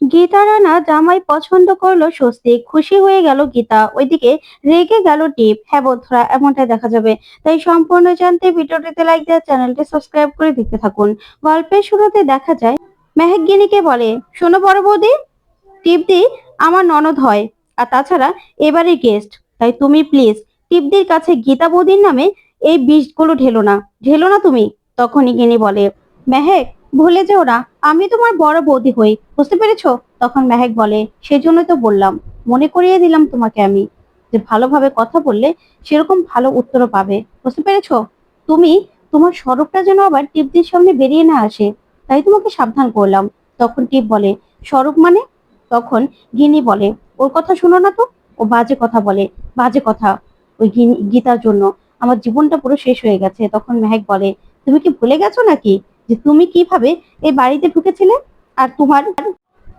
গীতা রানা জামাই পছন্দ করল স্বস্তি, খুশি হয়ে গেল গীতা। ওইদিকে রেগে গেল টিপ হ্যাঁ বন্ধুরা, এমনটাই দেখা যাবে। তাই সম্পূর্ণ জানতে ভিডিওটিতে লাইক দেওয়া, চ্যানেলটি সাবস্ক্রাইব করে দেখতে থাকুন। গল্পের শুরুতে দেখা যায় মেহেক গিনিকে বলে, শোনো বড় বৌদি, টিপদি আমার ননদ হয়, আর তাছাড়া এবারে গেস্ট তাই তুমি প্লিজ টিপদির কাছে গীতা বৌদির নামে এই বিষগুলো ঢেলো না। ঢেলো না তুমি? তখনই গিনি বলে, মেহেক ভুলে যেও না, আমি তোমার বড় বৌদি হই, বুঝতে পেরেছ? তখন মেহেক বলে, সেজন্যই তো বললাম, মনে করিয়ে দিলাম তোমাকে আমি। যে ভালোভাবে কথা বললে সেরকম ভালো উত্তরও পাবে, বুঝতে পেরেছ? তুমি, তোমার স্বরূপটা যেন আবার টিপদির সামনে বেরিয়ে না আসে, তাই তোমাকে সাবধান করলাম। তখন টিপ বলে, স্বরূপ মানে? তখন গিনি বলে, ওর কথা শোনো না তো? ও বাজে কথা বলে, বাজে কথা। ওই গীতার জন্য, আমার জীবনটা পুরো শেষ হয়ে গেছে। তখন মেহেক বলে, তুমি কি ভুলে গেছো নাকি? যে তুমি কীভাবে এই বাড়িতে ঢুকেছিলে? আর তোমার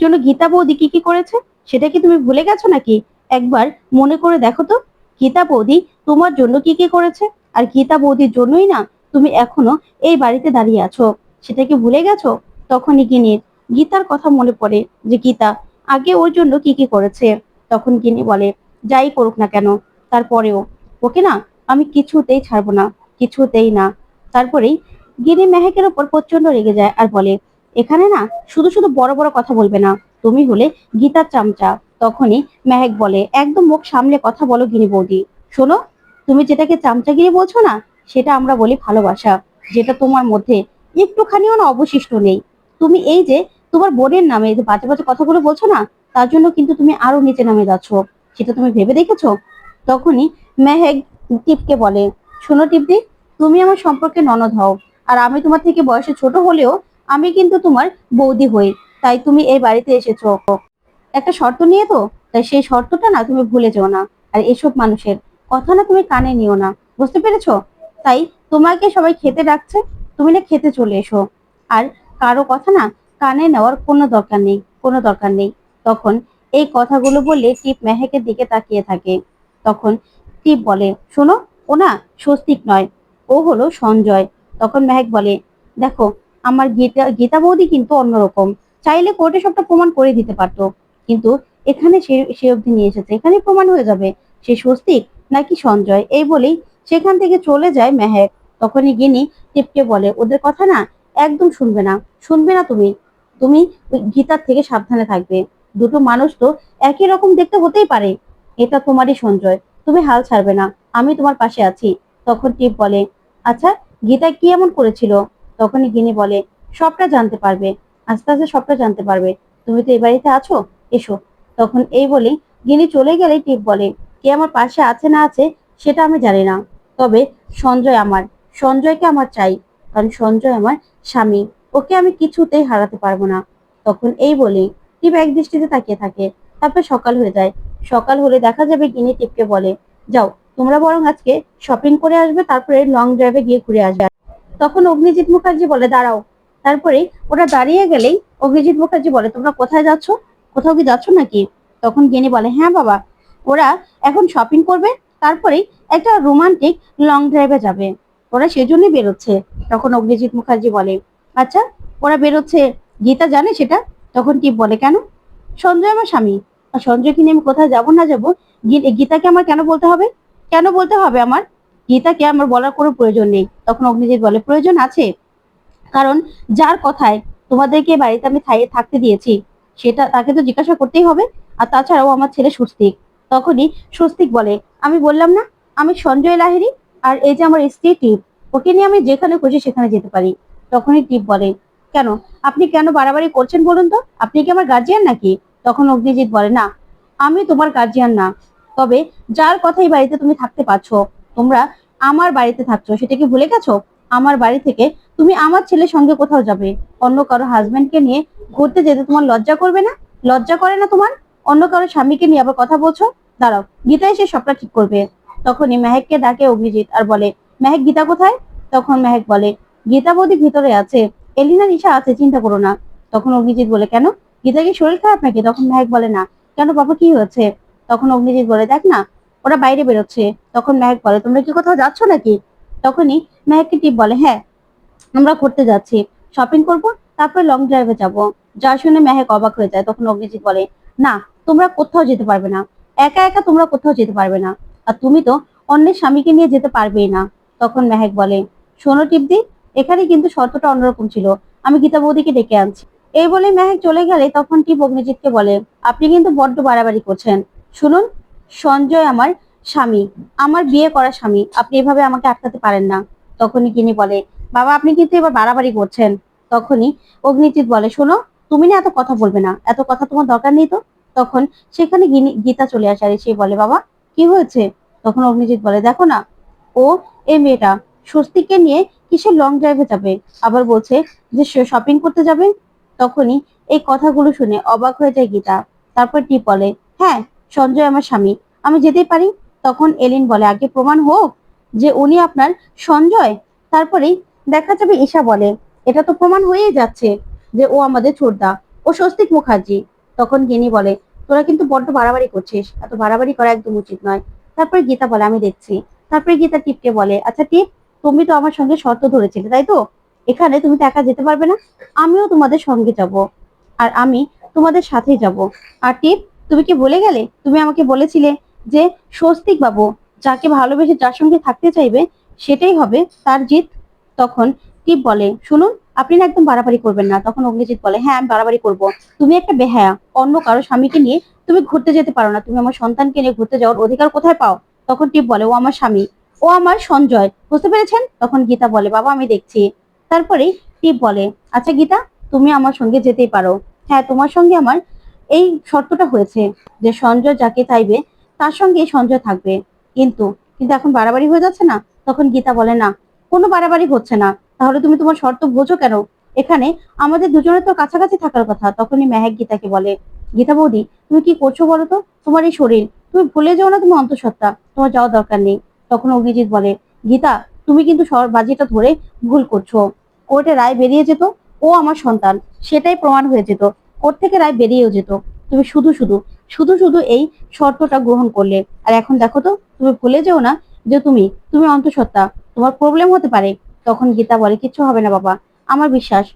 জন্য গীতা বৌদি কি কি করেছে? সেটা কি তুমি ভুলে গেছো নাকি? একবার মনে করে দেখো তো, গীতা বৌদি তোমার জন্য কি কি করেছে? আর গীতা বৌদির জন্যই না তুমি এখনও এই বাড়িতে দাঁড়িয়ে আছো। সেটা কি ভুলে গেছো? তখনই গিনির গীতার কথা মনে পড়ে যে গীতা, আগে ওর জন্য কি কি করেছে? তখন গিনি বলে, যাই করুক না কেন, তারপরেও, ওকে না আমি কিছুতেই ছাড়বো না, কিছুতেই না। তারপরেই গিনি মেহেকের ওপর প্রচণ্ড রেগে যায় আর বলে, এখানে না, শুধু শুধু বড় বড় কথা বলবে না। তুমি হলে গীতার চামচা। তখনই মেহেক বলে, একদম মুখ সামলে কথা বলো গিনি বৌদি। শোনো, তুমি যেটাকে চামচা চামচাগিরি বলছো না, সেটা আমরা বলি ভালোবাসা, যেটা তোমার মধ্যে একটুখানিও না অবশিষ্ট নেই। তুমি এই যে তোমার বোনের নামে যে বাজে বাজে কথাগুলো বলছো না, তার জন্য কিন্তু তুমি আরও নিচে নামে যাচ্ছ। সেটা তুমি ভেবে দেখেছ? তখনই মেহেক টিপকে বলে, শোনো টিপদি, তুমি আমার সম্পর্কে ননদ হও। আর আমি তোমার থেকে বয়সে ছোট হলেও আমি কিন্তু তোমার বৌদি হই, তাই তুমি এই বাড়িতে এসেছ। একটা শর্ত নিয়ে তো? তাই সেই শর্তটা না তুমি ভুলে যেও না। আর এসব মানুষের কথা না তুমি কানে নিও না। বুঝতে পেরেছ? তাই তোমাকে সবাই খেতে ডাকছে, তুমি না খেতে চলে এসো। আর কারও কথা না কানে নেওয়ার কোনো দরকার নেই, কোনো দরকার নেই। তখন এই কথাগুলো বলে টিপ মেহেকের দিকে তাকিয়ে থাকে। তখন টিপ বলে, শোনো, ও না স্বস্তিক নয়, ও হলো সঞ্জয়। তখন মেহেক বলে, দেখো, আমার গীতা গীতা বৌদি কিন্তু অন্যরকম। চাইলে কোর্টে সবটা প্রমাণ করে দিতে পারতো। কিন্তু এখানে সে সে অবধি নিয়ে এসেছে। এখানে প্রমাণ হয়ে যাবে। সে স্বস্তিক নাকি সঞ্জয়? এই বলেই সেখান থেকে চলে যায় মেহেক। তখনই গিনি টিপকে বলে, ওদের কথা না একদম শুনবে না। শুনবে না তুমি। তুমি গীতার থেকে সাবধানে থাকবে। দুটো মানুষ তো একই রকম দেখতে হতেই পারে। এটা তোমারই সঞ্জয়। তুমি হাল ছাড়বে না। আমি তোমার পাশে আছি। তখন টিপ বলে আচ্ছা গীতা কি এমন করেছিল? তখনই গিনি বলে, সবটা জানতে পারবে। আস্তে আস্তে সবটা জানতে পারবে। তুমি তো এই বাড়িতে আছো? এসো। তখন এই বলে গিনি চলে গেলে টিপ বলে, কে আমার পাশে আছে না আছে সেটা আমি জানি না। তবে সঞ্জয় আমার, সঞ্জয়কে আমার চাই, কারণ সঞ্জয় আমার স্বামী। ওকে আমি কিছুতেই হারাতে পারব না। তখন এই বলে, টিপ এক দৃষ্টিতে তাকিয়ে থাকে। তারপর সকাল হয়ে যায়। সকাল হলে দেখা যাবে গিনি টিপকে বলে, যাও তোমরা বরং আজকে শপিং করে আসবে, তারপরে লং ড্রাইভে গিয়ে ঘুরে আসবে। তখন অগ্নিজিৎ মুখার্জি বলে, দাঁড়াও। তারপরে ওরা দাঁড়িয়ে গেলেই অগ্নিজিৎ মুখার্জি বলে, তোমরা কোথায় যাচ্ছ? কোথাও কি যাচ্ছ নাকি? তখন গিনি বলে হ্যাঁ বাবা, ওরা এখন শপিং করবে তারপরেই একটা রোমান্টিক লং ড্রাইভে যাবে। ওরা সেজন্যই বেরোচ্ছে। তখন অগ্নিজিৎ মুখার্জি বলে আচ্ছা ওরা বেরোচ্ছে। গীতা জানে সেটা? তখন টিপ বলে, কেন? সঞ্জয় আমার স্বামী। সঞ্জয়কে নিয়ে আমি কোথায় যাব না যাব গীতাকে আমার কেন বলতে হবে? কেন বলতে হবে আমার? গীতাকে আমার বলার কোনো প্রয়োজন নেই। তখন অগ্নিজিৎ বলে, প্রয়োজন আছে। কারণ যার কথায় তোমাদেরকে বাড়িতে আমি থাকতে দিয়েছি, সেটা তাকে তো জিজ্ঞাসা করতেই হবে। আর তাছাড়াও আমার ছেলে স্বস্তিক। তখনই স্বস্তিক বলে, আমি বললাম না, আমি সঞ্জয় লাহিরি আর এই যে আমার স্ত্রী টিপ, ওকে নিয়ে আমি যেখানে খুশি সেখানে যেতে পারি। তখনই টিপ বলে, কেন? আপনি কেন বাড়াবাড়ি করছেন বলুন তো? আপনি কি আমার গার্জিয়ান নাকি? তখন অগ্নিজিৎ বলে, না, আমি তোমার গার্জিয়ান না। তবে যার কথাই বাড়িতে তুমি থাকতে পারছ, তোমরা আমার বাড়িতে থাকছো, সেটা কি ভুলে গেছো? আমার বাড়ি থেকে তুমি আমার ছেলের সঙ্গে কোথাও যাবে? অন্য কারও হাজবেন্ডকে নিয়ে ঘুরতে যেতে তোমার লজ্জা করবে না? লজ্জা করে না তোমার? অন্য কারও স্বামীকে নিয়ে আবার কথা বলছো? দাঁড়াও, গীতা এসে সবটা ঠিক করবে। তখনই মেহেককে ডাকে অভিজিৎ আর বলে, মেহেক, গীতা কোথায়? তখন মেহেক বলে, গীতা বৌদি ভিতরে আছে। এলিনা, নিশা আছে, চিন্তা করো না। তখন অভিজিৎ বলে, কেন? গীতা কি শরীর খারাপ নাকি? তখন মেহেক বলে, না। কেন বাবা, কি হয়েছে? তখন অগ্নিজিৎ বলে, দেখ না, ওরা বাইরে বেরোচ্ছে। তখন মেহেক বলে, তোমরা কি কোথাও যাচ্ছ নাকি? তখনই মেহেককে টিপ বলে হ্যাঁ আমরা ঘুরতে যাচ্ছি। শপিং করব, তারপর লং ড্রাইভে যাব। যা শুনে মেহেক অবাক হয়ে যায়। তখন অগ্নিজিৎ বলে, না, তোমরা কোথাও যেতে পারবে না। একা একা তোমরা কোথাও যেতে পারবে না। আর তুমি তো অন্যের স্বামীকে নিয়ে যেতে পারবেই না। তখন মেহেক বলে, শোনো টিপদি এখানে কিন্তু শর্তটা অন্যরকম ছিল। আমি গীতা বৌদিকে ডেকে আনছি। এই বলে মেহেক চলে গেলে তখন টিপ অগ্নিজিৎকে বলে, আপনি কিন্তু বড্ড বাড়াবাড়ি করছেন। শুনুন, সঞ্জয় আমার স্বামী, আমার বিয়ে করা স্বামী, আপনি এভাবে আমাকে আটকাতে পারেন না। তখনই গিনি বলে, বাবা, আপনি কিন্তু এবার বাড়াবাড়ি করছেন। তখনই অগ্নিজিৎ বলে, শোনো, তুমি না এত কথা বলবে না, এত কথা তোমার দরকার নেই তো? তখন সেখানে গীতা চলে আসে আর সে বলে, বাবা, কি হয়েছে? তখন অগ্নিজিৎ বলে, দেখো না, ও, এই মেয়েটা স্বস্তিককে নিয়ে কিসের লং ড্রাইভে যাবে? আবার বলছে যে শপিং করতে যাবে? তখনই এই কথাগুলো শুনে অবাক হয়ে যায় গীতা। তারপর টিপ বলে হ্যাঁ সঞ্জয় আমার স্বামী। আমি যেতেই পারি? তখন এলিন বলে, আগে প্রমাণ হোক যে উনি আপনার সঞ্জয়। তারপরেই দেখা যাবে ঈশা বলে, এটা তো প্রমাণ হয়েই যাচ্ছে যে ও আমাদের ছোটদা। ও স্বস্তিক মুখার্জি। তখন গিনি বলে, তোরা কিন্তু বড্ড বাড়াবাড়ি করছিস। এত বাড়াবাড়ি করা একদম উচিত নয়। তারপরে গীতা বলে, আমি দেখছি। তারপরে গীতা টিপকে বলে আচ্ছা টিপ, তুমি তো আমার সঙ্গে শর্ত ধরেছিলে, তাই তো? এখানে তুমি তো একা যেতে পারবে না। আমিও তোমাদের সঙ্গে যাব। আর আমি তোমাদের সাথেই যাব। আর টিপ তুমি কি বলে গেলে? তুমি আমাকে বলেছিলে যে স্বস্তিক বাবু, যাকে ভালোবেসে যার সঙ্গে থাকতে চাইবে, সেটাই হবে তার জিত। তখন টিপ বলে, শুনুন, আপনি না একদম বাড়াবাড়ি করবেন না। তখন অগ্নিজিৎ বলে হ্যাঁ আমি বাড়াবাড়ি করব। তুমি একটা বেহায়া, অন্য কারও স্বামীকে নিয়ে তুমি ঘুরতে যেতে পারো না। তুমি আমার সন্তানকে নিয়ে ঘুরতে যাওয়ার অধিকার কোথায় পাও? তখন টিপ বলে, ও আমার স্বামী, ও আমার সঞ্জয়। বুঝতে পেরেছেন? তখন গীতা বলে, বাবা, আমি দেখছি। তারপরেই টিপ বলে আচ্ছা গীতা, তুমি আমার সঙ্গে যেতেই পারো। হ্যাঁ তোমার সঙ্গে আমার এই শর্তটা হয়েছে যে সঞ্জয় যাকে চাইবে, তার সঙ্গে সঞ্জয় থাকবে। কিন্তু কিন্তু এখন বাড়াবাড়ি হয়ে যাচ্ছে না? তখন গীতা বলে, না, কোনো বাড়াবাড়ি হচ্ছে না। তাহলে তুমি তোমার শর্ত বোঝো কেন? এখানে আমাদের দুজনের তো কাছাকাছি থাকার কথা। তখনই মেহেক গীতাকে বলে, গীতা বৌদি, তুমি কি করছ বলো তো? তোমার এই শরীর, তুমি ভুলে যাও না তুমি অন্তঃসত্ত্বা, তোমার যাওয়া দরকার নেই। তখন অভিজিৎ বলে, গীতা, তুমি কিন্তু বাজিটা ধরে ভুল করছ। কোর্টে রায় বেরিয়ে যেত, ও আমার সন্তান, সেটাই প্রমাণ হয়ে যেত। কোর্ট থেকে রায় বেরিয়েও যেত। তুমি শুধু শুধু শুধু শুধু এই শর্তটা গ্রহণ করলে। আর এখন দেখো তো, তুমি ভুলে যেও না যে তুমি তুমি অন্তঃসত্ত্বা। তোমার প্রবলেম হতে পারে। তখন গীতা বলে, কিচ্ছু হবে না বাবা। আমার বিশ্বাস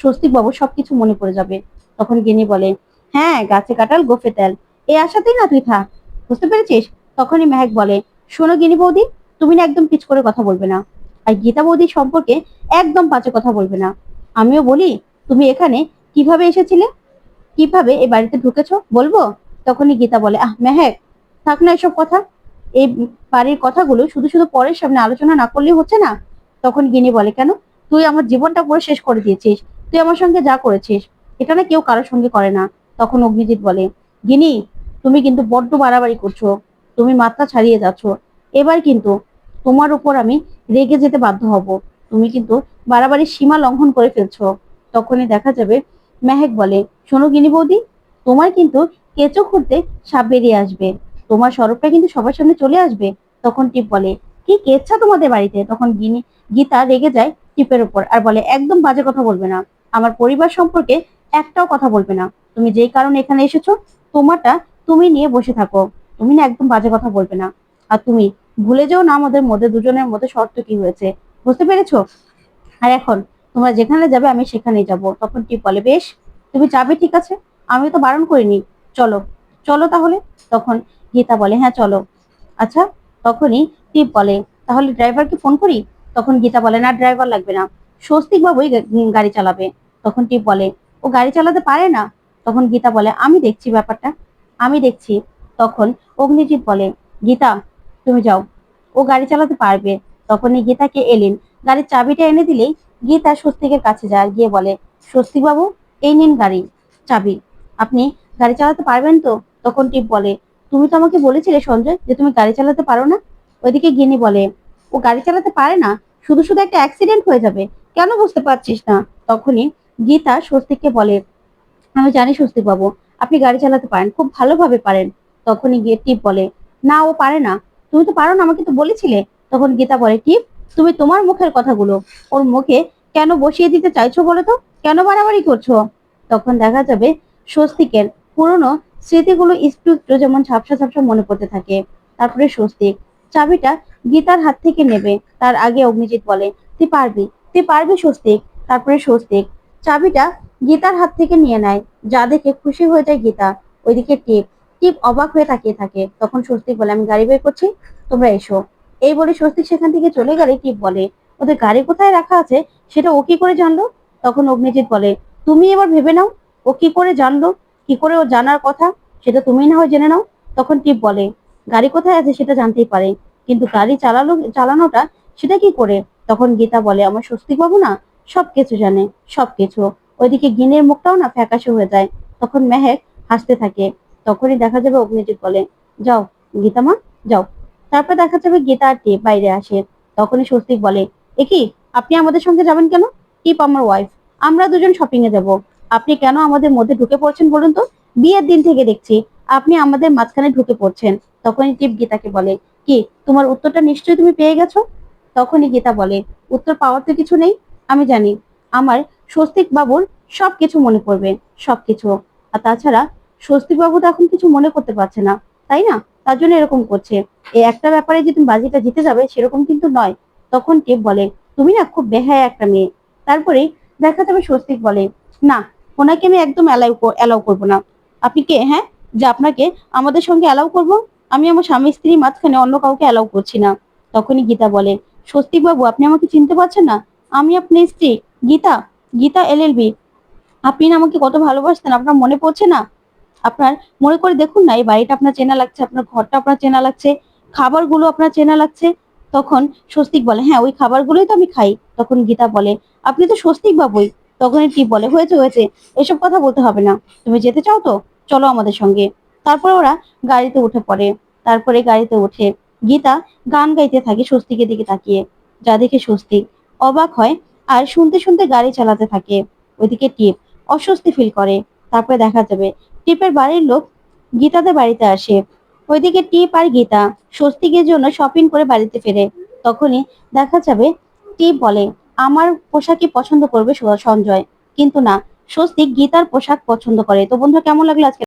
স্বস্তিক বাবু সবকিছু মনে পড়ে যাবে। তখন গিনি বলে হ্যাঁ গাছে কাটাল গোফে তেল। এই আশাতেই না তুই থাক। বুঝতে পেরেছিস? তখনই মেহেক বলে, শোনো গিনি বৌদি, তুমি না একদম পিচ করে কথা বলবে না। আর গীতা বৌদি সম্পর্কে একদম পাঁচে কথা বলবে না। আমিও বলি, তুমি এখানে কীভাবে এসেছিলে? কীভাবে এই বাড়িতে ঢুকেছো? বলব? তখনই গীতা বলে, আহ, মেহেক, থাক না এসব কথা। এই বাড়ির কথাগুলো শুধু শুধু পরের সামনে আলোচনা না করলে হচ্ছে না? তখন গিনি বলে, কেন? তুই আমার জীবনটা পুরো শেষ করে দিয়েছিস। তুই আমার সঙ্গে যা করেছিস, এটা না কেউ কারোর সঙ্গে করে না। তখন অগ্নিজিৎ বলে, গিনি, তুমি কিন্তু বড্ড বাড়াবাড়ি করছ। তুমি মাত্রা ছাড়িয়ে যাচ্ছ। এবার কিন্তু তোমার উপর আমি রেগে যেতে বাধ্য হব। তুমি কিন্তু বাড়াবাড়ি সীমা লঙ্ঘন করে ফেলছো। তখনই দেখা যাবে মেহেক বলে শোনো গিনি বৌদি, তোমার কিন্তু কেঁচো খুঁড়তে সাপ বেরিয়ে আসবে। তোমার স্বরূপটা কিন্তু সবার সামনে চলে আসবে, তখন টিপ বলে, কি কেচ্ছা তোমাদের বাড়িতে? তখন গিনি, গীতা রেগে যায় টিপের উপর আর বলে, একদম বাজে কথা বলবে না। আমার পরিবার সম্পর্কে একটাও কথা বলবে না। তুমি যেই কারণে এখানে এসেছ, তোমারটা তুমি নিয়ে বসে থাকো। তুমি না একদম বাজে কথা বলবে না। আর তুমি ভুলে যাও না আমাদের মধ্যে দুজনের মধ্যে শর্ত কি হয়েছে। বুঝতে পেরেছ? আর এখন তোমরা যেখানে যাবে, আমি সেখানেই যাব। তখন টিপ বলে, বেশ তুমি যাবে ঠিক আছে? আমি তো বারণ করিনি। চলো চলো তাহলে। তখন গীতা বলে হ্যাঁ চলো। আচ্ছা তখনই টিপ বলে, তাহলে ড্রাইভারকে ফোন করি? তখন গীতা বলে, না, ড্রাইভার লাগবে না। স্বস্তিক বাবুই গাড়ি চালাবে। তখন টিপ বলে, ও গাড়ি চালাতে পারে না? তখন গীতা বলে, আমি দেখছি ব্যাপারটা, আমি দেখছি। তখন অগ্নিজিৎ বলে, গীতা, তুমি যাও। ও গাড়ি চালাতে পারবে। তখনই গীতাকে এলেন, গাড়ির চাবিটা এনে দিলেই গীতা স্বস্তিকের কাছে যায়, গিয়ে বলে স্বস্তিক বাবু এই নিন গাড়ি, চাবি। আপনি গাড়ি চালাতে পারবেন তো? তখন টিপ বলে, তুমি তো আমাকে বলেছিলে, সঞ্জয়, যে তুমি গাড়ি চালাতে পারো না? ওইদিকে গিনি বলে, ও গাড়ি চালাতে পারে না, শুধু শুধু একটা অ্যাক্সিডেন্ট হয়ে যাবে। কেন বুঝতে পারছিস না? তখনই গীতা স্বস্তিককে বলে, আমি জানি স্বস্তিক বাবু আপনি গাড়ি চালাতে পারেন, খুব ভালোভাবে পারেন। তখনই গিয়ে টিপ বলে, না, ও পারে না। তুমি তো পারো না, আমাকে তো বলেছিলে। তখন গীতা বলে, টিপ, তুমি তোমার মুখের কথাগুলো, ওর মুখে কেন বসিয়ে দিতে চাইছো বলো তো? কেন বাড়াবাড়ি করছ? তখন দেখা যাবে স্বস্তিকের পুরনো স্মৃতিগুলো একটু যেমন ঝাপসা ঝাপসা মনে পড়তে থাকে। তারপরে স্বস্তিক, চাবিটা গীতার হাত থেকে নেবে, তার আগে অগ্নিজিৎ বলে, তুই পারবি তুই পারবি স্বস্তিক। তারপরে স্বস্তিক, চাবিটা গীতার হাত থেকে নিয়ে নেয়, যা দেখে খুশি হয়ে যায় গীতা। ওইদিকে টিপ টিপ অবাক হয়ে তাকিয়ে থাকে। তখন স্বস্তিক বলে, আমি গাড়ি বের করছি, তোমরা এসো। এই বলে স্বস্তিক সেখান থেকে চলে গেলে টিপ বলে, ওদের গাড়ি কোথায় রাখা আছে? সেটা ও কি করে জানলো? তখন অগ্নিজিৎ বলে, তুমি এবার ভেবে নাও, ও কি করে জানলো? কি করে ও জানার কথা? সেটা তুমি না হয় জেনে নাও। তখন টিপ বলে, গাড়ি কোথায় আছে সেটা জানতেই পারে, কিন্তু গাড়ি চালানো চালানোটা সেটা কি করে? তখন গীতা বলে, আমার স্বস্তিক বাবু না সবকিছু জানে সবকিছু ওইদিকে গিনের মুখটাও না ফ্যাকাশে হয়ে যায়। তখন মেহেক হাসতে থাকে। তখনই দেখা যাবে অগ্নিজিৎ বলে, যাও গীতা মা, যাও। তারপর দেখা যাবে গীতা আর টিপ বাইরে আসে। তখনই স্বস্তিক বলে এ কি আপনি আমাদের সঙ্গে যাবেন কেন? টিপ আমার ওয়াইফ আমরা দুজন শপিং এ যাব। আপনি কেন আমাদের মধ্যে ঢুকে পড়ছেন বলুন তো? বিয়ের দিন থেকে দেখছি আপনি আমাদের মাঝখানে ঢুকে পড়ছেন। তখনই টিপ গীতাকে বলে, কি, তোমার উত্তরটা নিশ্চয়ই তুমি পেয়ে গেছো? তখনই গীতা বলে, উত্তর পাওয়ার তো কিছু নেই। আমি জানি, আমার স্বস্তিক বাবুর সবকিছু মনে পড়বে, সবকিছু। আর তাছাড়া স্বস্তিক বাবু তো এখন কিছু মনে করতে পারছে না, তাই না? তার জন্য এরকম করছে। এই একটা ব্যাপারে যে তুমি বাজিটা জিতে যাবে সেরকম কিন্তু নয়। তখন টিপ বলে, তুমি না খুব বেহায় একটা মেয়ে। তারপরে দেখা যাবে স্বস্তিক বলে, না, ওনাকে আমি একদম অ্যালাউ অ্যালাউ করব না। আপনি কে? হ্যাঁ যে আপনাকে আমাদের সঙ্গে অ্যালাউ করব? আমি আমার স্বামী স্ত্রী মাঝখানে অন্য কাউকে অ্যালাউ করছি না। তখনই গীতা বলে, স্বস্তিক বাবু, আপনি আমাকে চিনতে পারছেন না? আমি আপনার স্ত্রী। গীতা গীতা এলএলবি আপনি না আমাকে কত ভালোবাসতেন, আপনার মনে পড়ছে না? আপনার, মনে করে দেখুন না, এই বাড়িটা আপনার চেনা লাগছে, আপনার ঘরটা আপনার চেনা লাগছে, খাবারগুলো আপনার চেনা লাগছে তখন স্বস্তিক বলে হ্যাঁ ওই খাবারগুলোই তো আমি খাই। তখন গীতা বলে, আপনি তো স্বস্তিক বাবুই। তখন টিপ বলে, হয়েছে হয়েছে, এসব কথা বলতে হবে না। তুমি যেতে চাও তো? চলো আমাদের সঙ্গে। তারপরে ওরা গাড়িতে উঠে পড়ে। তারপরে গাড়িতে উঠে গীতা গান গাইতে থাকে স্বস্তিকের দিকে তাকিয়ে। যা দেখে স্বস্তিক অবাক হয় আর শুনতে শুনতে গাড়ি চালাতে থাকে। ওইদিকে টিপ অস্বস্তি ফিল করে। তারপরে দেখা যাবে, টিপের বাড়ির লোক গীতাদের বাড়িতে আসে। ওইদিকে টিপ আর গীতা স্বস্তিকের জন্য শপিং করে বাড়িতে ফেরে। তখনই দেখা যাবে, টিপ বলে, আমার পোশাকই পছন্দ করবে সঞ্জয়। কিন্তু না, স্বস্তিক গীতার পোশাক পছন্দ করে। তো বন্ধু কেমন লাগল আজকে?